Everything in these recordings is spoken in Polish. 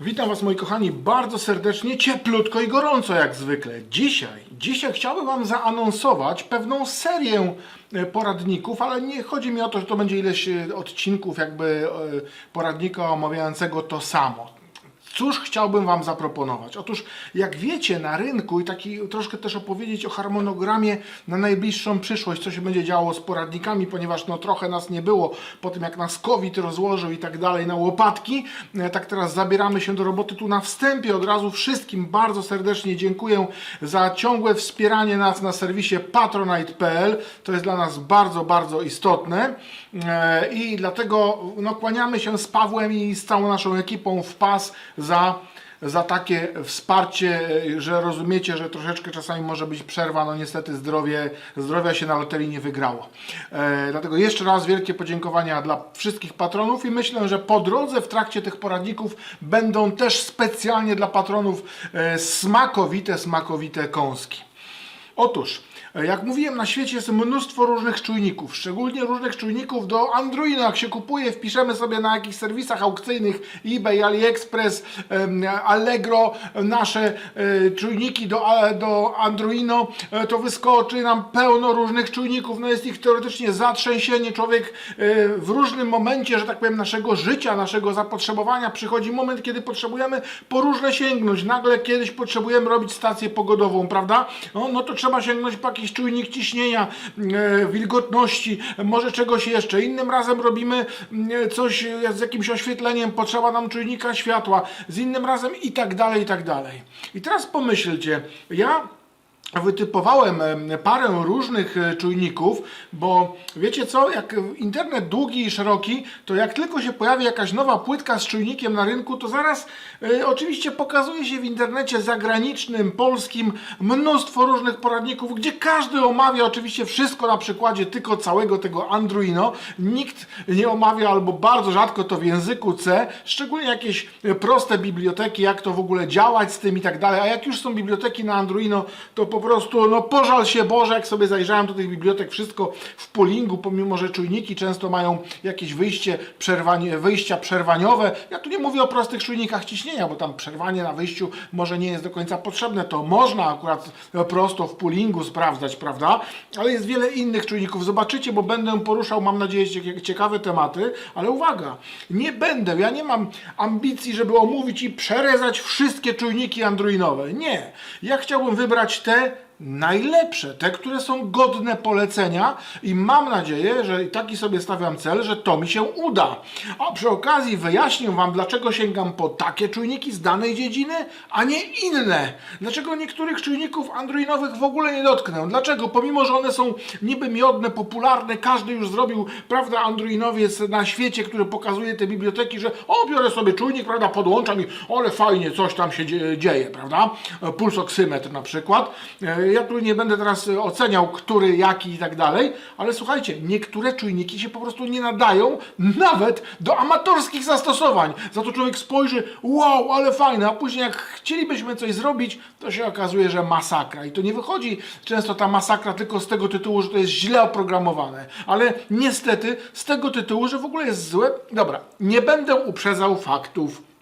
Witam Was moi kochani bardzo serdecznie, cieplutko i gorąco jak zwykle. Dzisiaj, dzisiaj chciałbym Wam zaanonsować pewną serię e, poradników, ale nie chodzi mi o to, że to będzie ileś e, odcinków jakby e, poradnika omawiającego to samo. Cóż chciałbym Wam zaproponować? Otóż, jak wiecie, na rynku i taki troszkę też opowiedzieć o harmonogramie na najbliższą przyszłość, co się będzie działo z poradnikami, ponieważ no trochę nas nie było po tym, jak nas COVID rozłożył i tak dalej na łopatki. E, Tak teraz zabieramy się do roboty tu na wstępie. Od razu wszystkim bardzo serdecznie dziękuję za ciągłe wspieranie nas na serwisie patronite.pl. To jest dla nas bardzo, bardzo istotne E, i dlatego no, kłaniamy się z Pawłem i z całą naszą ekipą w pas za, za takie wsparcie, że rozumiecie, że troszeczkę czasami może być przerwa, no niestety zdrowie, zdrowia się na loterii nie wygrało. E, dlatego jeszcze raz wielkie podziękowania dla wszystkich patronów i myślę, że po drodze w trakcie tych poradników będą też specjalnie dla patronów e, smakowite, smakowite kąski. Otóż, jak mówiłem, na świecie jest mnóstwo różnych czujników, szczególnie różnych czujników do Androida. Jak się kupuje, wpiszemy sobie na jakichś serwisach aukcyjnych eBay, AliExpress, Allegro nasze e, czujniki do, do Androino, e, to wyskoczy nam pełno różnych czujników. No jest ich teoretycznie zatrzęsienie. Człowiek e, w różnym momencie, że tak powiem, naszego życia, naszego zapotrzebowania przychodzi moment, kiedy potrzebujemy po różne sięgnąć. Nagle kiedyś potrzebujemy robić stację pogodową, prawda? No, no to trzeba sięgnąć po jakiś czujnik ciśnienia, e, wilgotności, może czegoś jeszcze. Innym razem robimy mm, coś e, z jakimś oświetleniem, potrzeba nam czujnika światła, z innym razem i tak dalej, i tak dalej. I teraz pomyślcie, ja wytypowałem em, parę różnych e, czujników, bo wiecie co, jak internet długi i szeroki, to jak tylko się pojawi jakaś nowa płytka z czujnikiem na rynku, to zaraz e, oczywiście pokazuje się w internecie zagranicznym, polskim mnóstwo różnych poradników, gdzie każdy omawia oczywiście wszystko na przykładzie tylko całego tego Androino. Nikt nie omawia albo bardzo rzadko to w języku C, szczególnie jakieś e, proste biblioteki, jak to w ogóle działać z tym i tak dalej. A jak już są biblioteki na Androino, to po prostu no pożal się Boże, jak sobie zajrzałem do tych bibliotek, wszystko w poolingu, pomimo że czujniki często mają jakieś wyjście, przerwanie, wyjścia przerwaniowe. Ja tu nie mówię o prostych czujnikach ciśnienia, bo tam przerwanie na wyjściu może nie jest do końca potrzebne. To można akurat prosto w poolingu sprawdzać, prawda? Ale jest wiele innych czujników. Zobaczycie, bo będę poruszał, mam nadzieję, cie- ciekawe tematy, ale uwaga, nie będę, ja nie mam ambicji, żeby omówić i przerezać wszystkie czujniki androinowe. Nie. Ja chciałbym wybrać te najlepsze, te, które są godne polecenia i mam nadzieję, że i taki sobie stawiam cel, że to mi się uda. A przy okazji wyjaśnię Wam, dlaczego sięgam po takie czujniki z danej dziedziny, a nie inne. Dlaczego niektórych czujników androinowych w ogóle nie dotknę. Dlaczego? Pomimo, że one są niby miodne, popularne, każdy już zrobił, prawda, androinowiec na świecie, który pokazuje te biblioteki, że o, biorę sobie czujnik, prawda, podłączam i ale fajnie, coś tam się dzie- dzieje, prawda? Pulsoksymetr na przykład. Ja tu nie będę teraz oceniał, który, jaki i tak dalej, ale słuchajcie, niektóre czujniki się po prostu nie nadają nawet do amatorskich zastosowań. Za to człowiek spojrzy, wow, ale fajne, a później jak chcielibyśmy coś zrobić, to się okazuje, że masakra. I to nie wychodzi często ta masakra tylko z tego tytułu, że to jest źle oprogramowane, ale niestety z tego tytułu, że w ogóle jest złe. Dobra, nie będę uprzedzał faktów.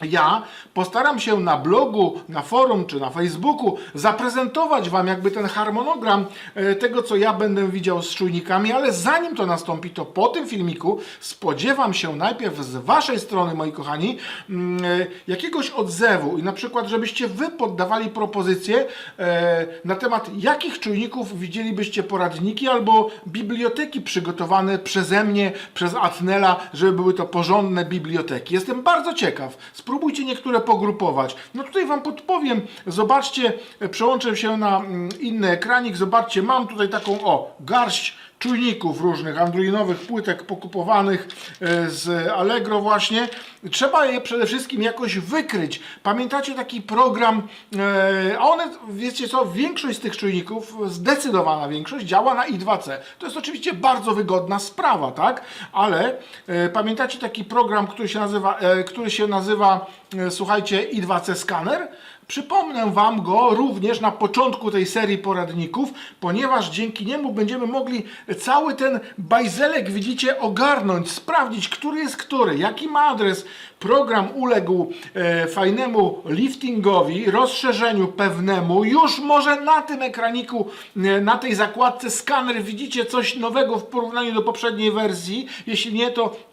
Ja postaram się na blogu, na forum czy na Facebooku zaprezentować Wam jakby ten harmonogram e, tego, co ja będę widział z czujnikami, ale zanim to nastąpi, to po tym filmiku spodziewam się najpierw z Waszej strony, moi kochani, mm, e, jakiegoś odzewu i na przykład, żebyście Wy poddawali propozycje e, na temat jakich czujników widzielibyście poradniki albo biblioteki przygotowane przeze mnie, przez Atnela, żeby były to porządne biblioteki. Jestem bardzo ciekaw. Spróbujcie niektóre pogrupować. No tutaj Wam podpowiem. Zobaczcie, przełączę się na mm, inny ekranik. Zobaczcie, mam tutaj taką, o, garść czujników różnych, androinowych płytek pokupowanych e, z Allegro właśnie. Trzeba je przede wszystkim jakoś wykryć. Pamiętacie taki program, e, a one, wiecie co, większość z tych czujników, zdecydowana większość działa na i2C. To jest oczywiście bardzo wygodna sprawa, tak? Ale e, pamiętacie taki program, który się nazywa, który się nazywa słuchajcie, i2C Scanner? Przypomnę Wam go również na początku tej serii poradników, ponieważ dzięki niemu będziemy mogli cały ten bajzelek, widzicie, ogarnąć, sprawdzić, który jest który, jaki ma adres. Program uległ e, fajnemu liftingowi, rozszerzeniu pewnemu. Już może na tym ekraniku, e, na tej zakładce skaner widzicie coś nowego w porównaniu do poprzedniej wersji. Jeśli nie, to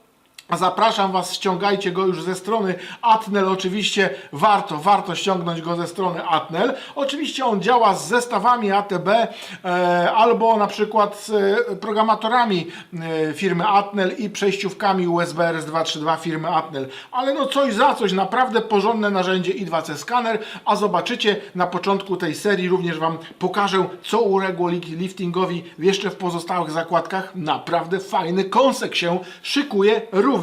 Zapraszam Was, ściągajcie go już ze strony Atnel. Oczywiście warto, warto ściągnąć go ze strony Atnel. Oczywiście on działa z zestawami ATB e, albo na przykład z e, programatorami e, firmy Atnel i przejściówkami USB RS232 firmy Atnel. Ale no coś za coś, naprawdę porządne narzędzie i2C skaner, a zobaczycie na początku tej serii również Wam pokażę, co uległo liftingowi jeszcze w pozostałych zakładkach. Naprawdę fajny kąsek się szykuje również.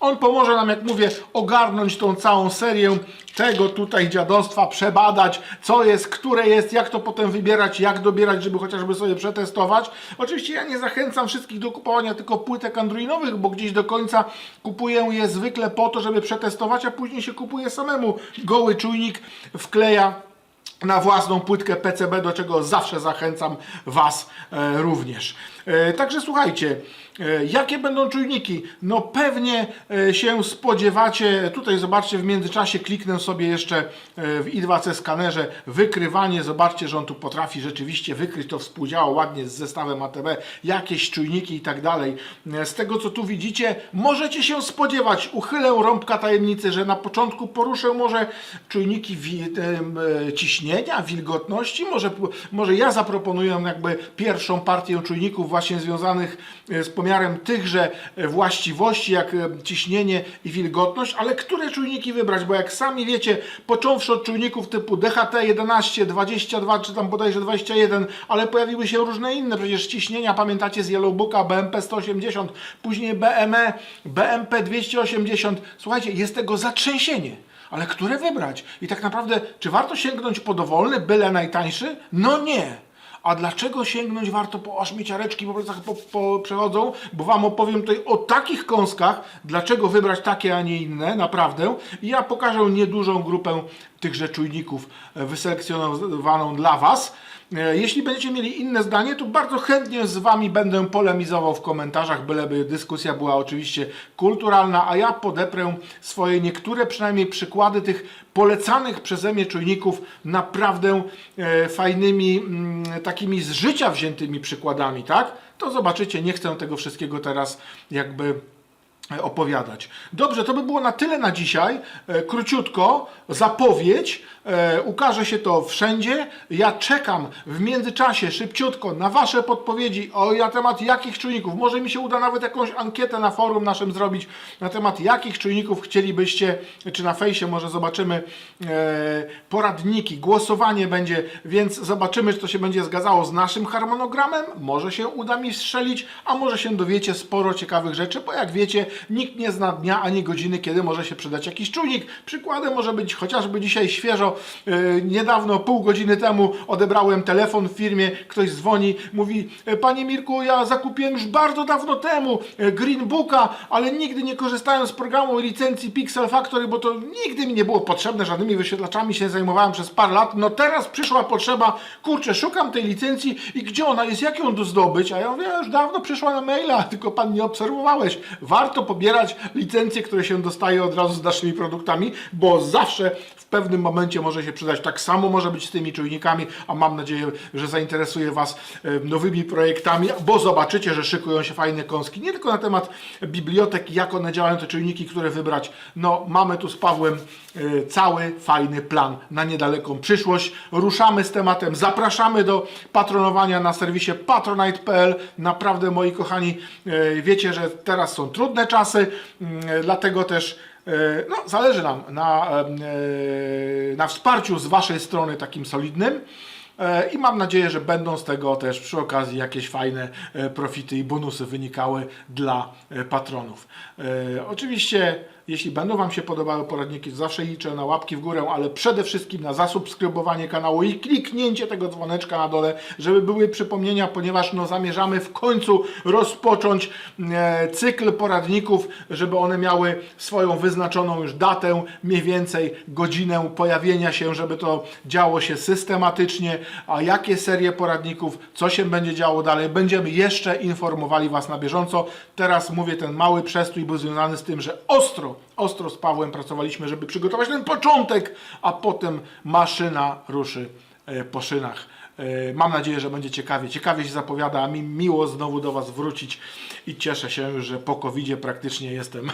On pomoże nam, jak mówię, ogarnąć tą całą serię tego tutaj dziadostwa, przebadać, co jest, które jest, jak to potem wybierać, jak dobierać, żeby chociażby sobie przetestować. Oczywiście ja nie zachęcam wszystkich do kupowania tylko płytek androidowych, bo gdzieś do końca kupuję je zwykle po to, żeby przetestować, a później się kupuje samemu goły czujnik, wkleja na własną płytkę PCB, do czego zawsze zachęcam Was e, również. E, także słuchajcie, e, jakie będą czujniki? No pewnie e, się spodziewacie, tutaj zobaczcie w międzyczasie kliknę sobie jeszcze w i2C skanerze wykrywanie, zobaczcie, że on tu potrafi rzeczywiście wykryć, to współdziała ładnie z zestawem ATB, jakieś czujniki i tak dalej. Z tego co tu widzicie, możecie się spodziewać, uchylę rąbka tajemnicy, że na początku poruszę może czujniki ciśnienia, wilgotności, może, może ja zaproponuję jakby pierwszą partię czujników właśnie związanych e, z pomiarem tychże e, właściwości, jak e, ciśnienie i wilgotność, ale które czujniki wybrać, bo jak sami wiecie, począwszy od czujników typu DHT 11, 22 czy tam bodajże 21, ale pojawiły się różne inne, przecież ciśnienia, pamiętacie z Yellowbooka BMP 180, później BME, BMP 280, słuchajcie, jest tego zatrzęsienie. Ale które wybrać? I tak naprawdę, czy warto sięgnąć po dowolny, byle najtańszy? No nie. A dlaczego sięgnąć warto po aż mi ciareczki po plecach po, po przechodzą? Bo Wam opowiem tutaj o takich kąskach, dlaczego wybrać takie, a nie inne, naprawdę. I ja pokażę niedużą grupę tychże czujników e, wyselekcjonowaną dla Was. E, Jeśli będziecie mieli inne zdanie, to bardzo chętnie z Wami będę polemizował w komentarzach, byleby dyskusja była oczywiście kulturalna, a ja podeprę swoje niektóre przynajmniej przykłady tych polecanych przeze mnie czujników naprawdę e, fajnymi, mm, takimi z życia wziętymi przykładami, tak? To zobaczycie, nie chcę tego wszystkiego teraz jakby opowiadać. Dobrze, to by było na tyle na dzisiaj. E, Króciutko, zapowiedź. E, ukaże się to wszędzie. Ja czekam w międzyczasie szybciutko na Wasze podpowiedzi o na temat jakich czujników. Może mi się uda nawet jakąś ankietę na forum naszym zrobić na temat jakich czujników chcielibyście, czy na fejsie może zobaczymy e, poradniki. Głosowanie będzie, więc zobaczymy, czy to się będzie zgadzało z naszym harmonogramem. Może się uda mi strzelić, a może się dowiecie sporo ciekawych rzeczy, bo jak wiecie, nikt nie zna dnia ani godziny, kiedy może się przydać jakiś czujnik. Przykładem może być chociażby dzisiaj świeżo, e, niedawno, pół godziny temu odebrałem telefon w firmie, ktoś dzwoni, mówi, e, panie Mirku, ja zakupiłem już bardzo dawno temu e, Greenbooka, ale nigdy nie korzystałem z programu licencji Pixel Factory, bo to nigdy mi nie było potrzebne, żadnymi wyświetlaczami się zajmowałem przez parę lat. No teraz przyszła potrzeba, kurczę, szukam tej licencji i gdzie ona jest, jak ją zdobyć? A ja mówię, już dawno przyszła na maila, tylko pan nie obserwowałeś. Warto pobierać licencje, które się dostaje od razu z naszymi produktami, bo zawsze w pewnym momencie może się przydać. Tak samo może być z tymi czujnikami, a mam nadzieję, że zainteresuje Was e, nowymi projektami, bo zobaczycie, że szykują się fajne kąski. Nie tylko na temat bibliotek, jak one działają, te czujniki, które wybrać. No, mamy tu z Pawłem e, cały fajny plan na niedaleką przyszłość. Ruszamy z tematem, zapraszamy do patronowania na serwisie patronite.pl. Naprawdę, moi kochani, e, wiecie, że teraz są trudne czasy, mm, dlatego też E, No, zależy nam na, e, na wsparciu z Waszej strony takim solidnym. E, I mam nadzieję, że będą z tego też przy okazji jakieś fajne profity i bonusy wynikały dla patronów. Oczywiście Jeśli będą Wam się podobały poradniki, zawsze liczę na łapki w górę, ale przede wszystkim na zasubskrybowanie kanału i kliknięcie tego dzwoneczka na dole, żeby były przypomnienia, ponieważ no, zamierzamy w końcu rozpocząć e, cykl poradników, żeby one miały swoją wyznaczoną już datę, mniej więcej godzinę pojawienia się, żeby to działo się systematycznie, a jakie serie poradników, co się będzie działo dalej, będziemy jeszcze informowali Was na bieżąco. Teraz mówię, ten mały przestój był związany z tym, że ostro, ostro z Pawłem pracowaliśmy, żeby przygotować ten początek, a potem maszyna ruszy e, po szynach. E, Mam nadzieję, że będzie ciekawie. Ciekawie się zapowiada, a mi miło znowu do Was wrócić i cieszę się że po covid praktycznie jestem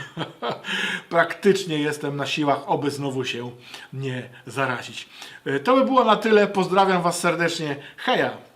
praktycznie jestem na siłach, oby znowu się nie zarazić. E, To by było na tyle. Pozdrawiam Was serdecznie. Heja!